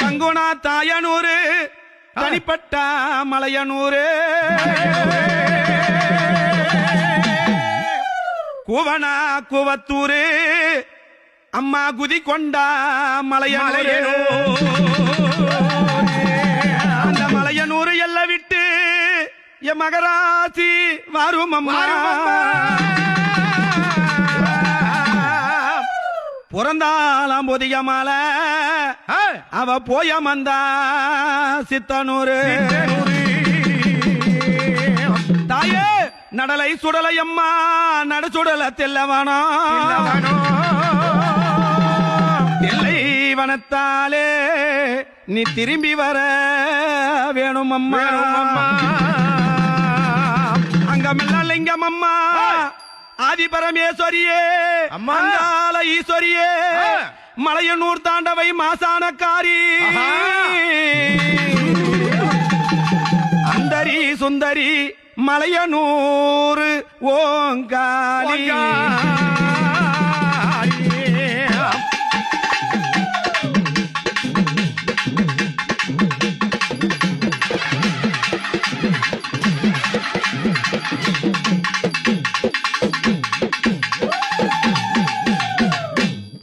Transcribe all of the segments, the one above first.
தங்குனா தாயனூரு தனிப்பட்ட மலையனூரு. குவனா குவத்தூரு அம்மா குதி கொண்டா மலையனூரு. அந்த மலையனூரு எல்லாம் விட்டு என் மகராசி வரும் அம்மா. பிறந்தாலாம் பொதிய மலை. அவ போய மந்தா சித்தனூரு. தாயே. நடலை சுடலை அம்மா நட சுடல தெல்லவானோ? தில்லை வனத்தாலே நீ திரும்பி வர வேணும் அம்மா அங்க மெல்லலிங்கம் அம்மா ஆதி பரமேஸ்வரியே அம்மா. அங்காள ஈஸ்வரியே. மலையனூர் தாண்டவை மாசானக்காரி. ஆஹா. சுந்தரி மலையனூர் ஓங்காலி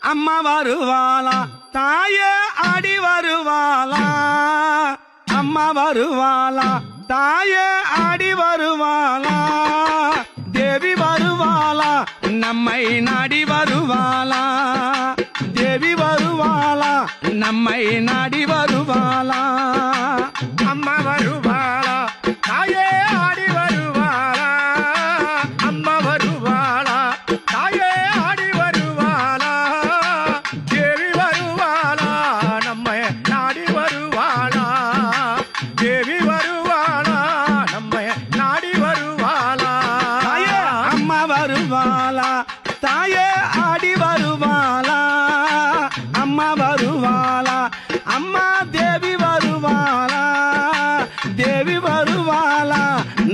அம்மா வருவாளா தாய அடி வருவாளா? அம்மா வருவாளா தாயே ஆடி வருவாளா? தேவி வருவாளா? நம்மை நாடி வருவாளா? தேவி வருவாளா? நம்மை நாடி வருவாளா? வருவாளா? அம்மா தேவி வருவாளா? தேவி வருவாளா?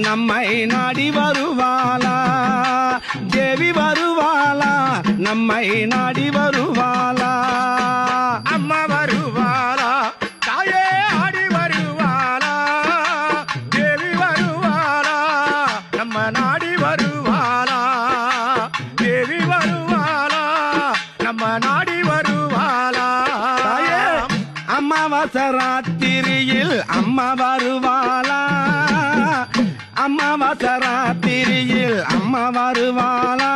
நம்மை நாடி வருவாளா? தேவி வருவாளா? நம்மை நாடி வருவாளா? அம்மா வருவாளா? தாயே ஆடி வருவாளா? தேவி வருவாளா? நம்ம நாடி வருவாளா? தேவி வருவாளா? நம்ம நாடி வரு அமாவாசை அம்மா வருவாளா? அமாவாசை ராத்திரியில் அம்மா வருவாளா?